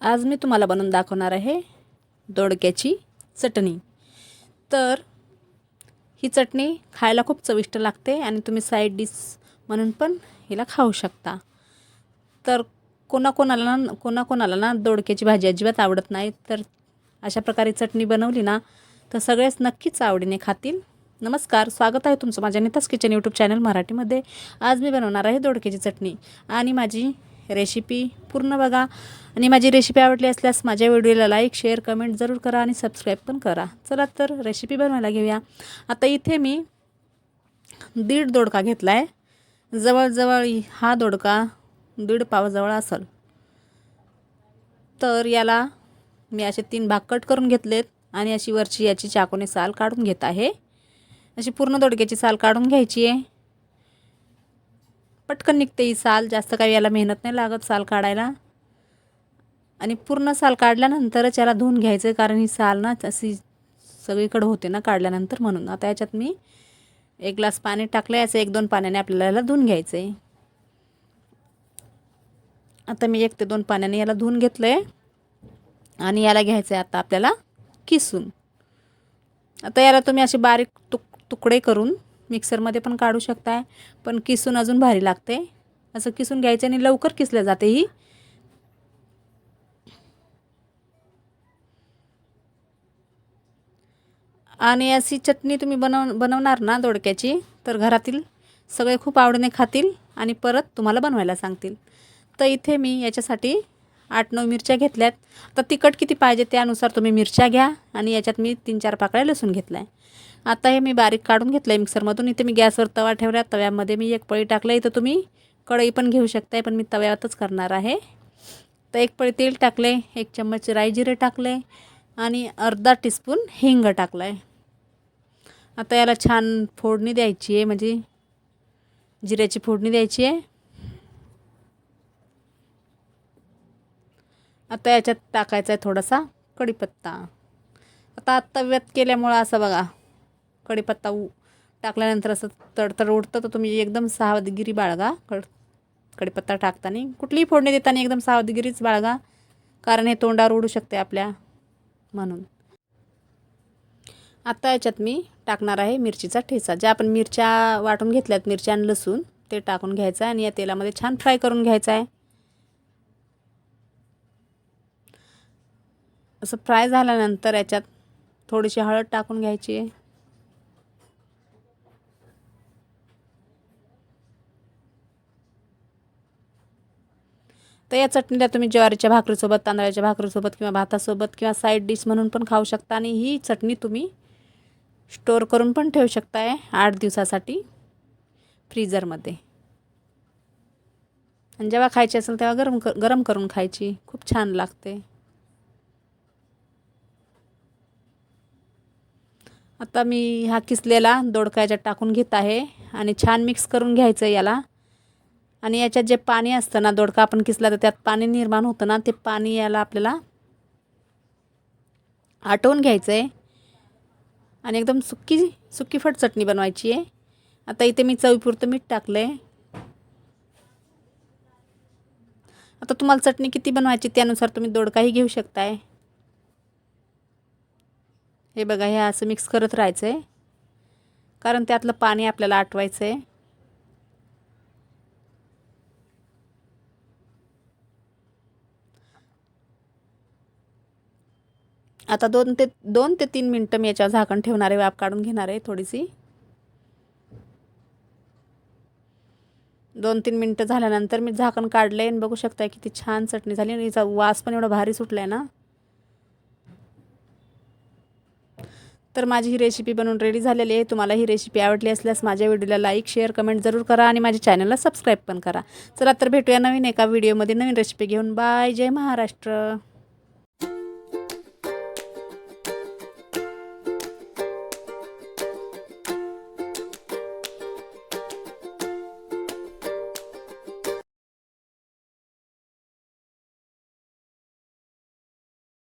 आज मी तुम्हाला बनवून दाखवणार आहे दोडक्याची चटणी. तर ही चटणी खायला खूप चविष्ट लागते आणि तुम्ही साईड डिश म्हणून पण हिला खाऊ शकता. तर कोणाकोणाला ना कोणाकोणाला ना दोडक्याची भाजी अजिबात आवडत नाही. तर अशा प्रकारे चटणी बनवली ना तर सगळेच नक्कीच आवडीने खातील. नमस्कार स्वागत आहे तुमचं माझ्या नितास किचन यूट्यूब चॅनल मराठीमध्ये. आज मी बनवणार आहे दोडक्याची चटणी. आणि माझी रेसिपी पूर्ण बघा. आणि माझी रेसिपी आवडली असल्यास माझ्या व्हिडिओला लाईक शेअर कमेंट जरूर करा आणि सबस्क्राईब पण करा. चला तर रेसिपी बनवायला घेऊया. आता इथे मी दीड दोडका घेतला आहे जवळजवळ हा दोडका दीड पावाजवळ असेल. तर याला मी असे तीन भाग कट करून घेतलेत आणि अशी वरची याची चाकूने साल काढून घेत आहे. अशी पूर्ण दोडक्याची साल काढून घ्यायची आहे. पटकन निघते ही साल. जास्त काही याला मेहनत नाही लागत साल काढायला. आणि पूर्ण साल काढल्यानंतरच याला धुवून घ्यायचं आहे कारण ही साल ना अशी सगळीकडं होते ना काढल्यानंतर म्हणून. आता याच्यात मी एक ग्लास पाणी टाकलं याचं एक दोन पाण्याने आपल्याला याला धुवून घ्यायचं आहे आता मी एक ते दोन पाण्याने याला धुवून घेतलं आहे आणि याला घ्यायचं आहे आता आपल्याला किसून. आता याला तुम्ही असे बारीक तुक तुकडे करून मिक्सरमध्ये पण काढू शकताय. पण किसून अजून भारी लागते. असं किसून घ्यायचं आणि लवकर किसल्या जाते ही. आणि अशी चटणी तुम्ही बनव बनवणार ना दोडक्याची तर घरातील सगळे खूप आवडीने खातील आणि परत तुम्हाला बनवायला सांगतील. तर इथे मी याच्यासाठी आठ नऊ मिरच्या घेतल्यात. तर तिखट किती पाहिजे त्यानुसार तुम्ही मिरच्या घ्या आणि याच्यात मी तीन चार पाकळ्या लसूण घेतला आहे आता हे मी बारीक काढून घेतलं आहे मिक्सरमधून. इथे मी गॅसवर तवा ठेवला तव्यामध्ये मी एक पळी टाकलं इथं तुम्ही कढई पण घेऊ शकताय पण मी तव्यातच करणार आहे. तर एक पळी तेल टाकले एक चम्मच राई जिरे टाकले आणि अर्धा टीस्पून हिंग टाकला आहे आता याला छान फोडणी द्यायची आहे म्हणजे जिऱ्याची फोडणी द्यायची आहे. आता याच्यात टाकायचा आहे थोडासा कढीपत्ता. आता तव्यात केल्यामुळं असं बघा. कढीपत्ता उ टाकल्यानंतर असं तडतड उडतं तर तुम्ही एकदम सावधगिरी बाळगा. कड कढीपत्ता टाकताना कुठलीही फोडणी देताना एकदम सावधगिरीच बाळगा कारण हे तोंडावर उडू शकते आपल्या म्हणून. आत्ता याच्यात मी टाकणार आहे मिरचीचा ठेचा. ज्या आपण मिरच्या वाटून घेतल्यात मिरच्या आणि लसूण ते टाकून घ्यायचं आहे आणि या तेलामध्ये छान फ्राय करून घ्यायचं आहे. असं फ्राय झाल्यानंतर याच्यात थोडीशी हळद टाकून घ्यायची आहे. तर या चटणीला तुम्ही ज्वारीच्या भाकरीसोबत तांदळाच्या भाकरीसोबत किंवा भातासोबत किंवा साईड डिश म्हणून पण खाऊ शकता आणि ही चटणी तुम्ही स्टोअर करून पण ठेवू शकताय आठ दिवसासाठी फ्रीजरमध्ये आणि जेव्हा खायची असेल तेव्हा गरम क गरम करून खायची. खूप छान लागते. आता मी हा किसलेला दोडका याच्यात टाकून घेत आहे आणि छान मिक्स करून घ्यायचं याला. आणि याच्यात जे पाणी असतं ना दोडका आपण किसला तर त्यात पाणी निर्माण होतं ना ते पाणी याला आपल्याला आटवून घ्यायचं आहे आणि एकदम सुक्की फट चटणी बनवायची आहे. आता इथे मी चवीपुरतं मीठ टाकलं आहे आता तुम्हाला चटणी किती बनवायची त्यानुसार तुम्ही दोडकाही घेऊ शकताय. हे बघा हे असं मिक्स करत राहायचं आहे कारण त्यातलं पाणी आपल्याला आटवायचं आहे आता दोन ते दोन ते तीन मिनटं मी याच्यावर झाकण ठेवणार आहे वाफ काढून घेणार आहे थोडीशी. दोन तीन मिनटं झाल्यानंतर मी झाकण काढले आणि बघू शकताय किती छान चटणी झाली आणि याचा वास पण एवढा भारी सुटला आहे ना. तर माझी ही रेसिपी बनवून रेडी झालेली आहे. तुम्हाला ही रेसिपी आवडली असल्यास माझ्या व्हिडिओला लाईक शेअर कमेंट जरूर करा आणि माझ्या चॅनलला सबस्क्राईब पण करा. चला तर भेटूया नवीन एका व्हिडिओमध्ये नवीन रेसिपी घेऊन. बाय जय महाराष्ट्र.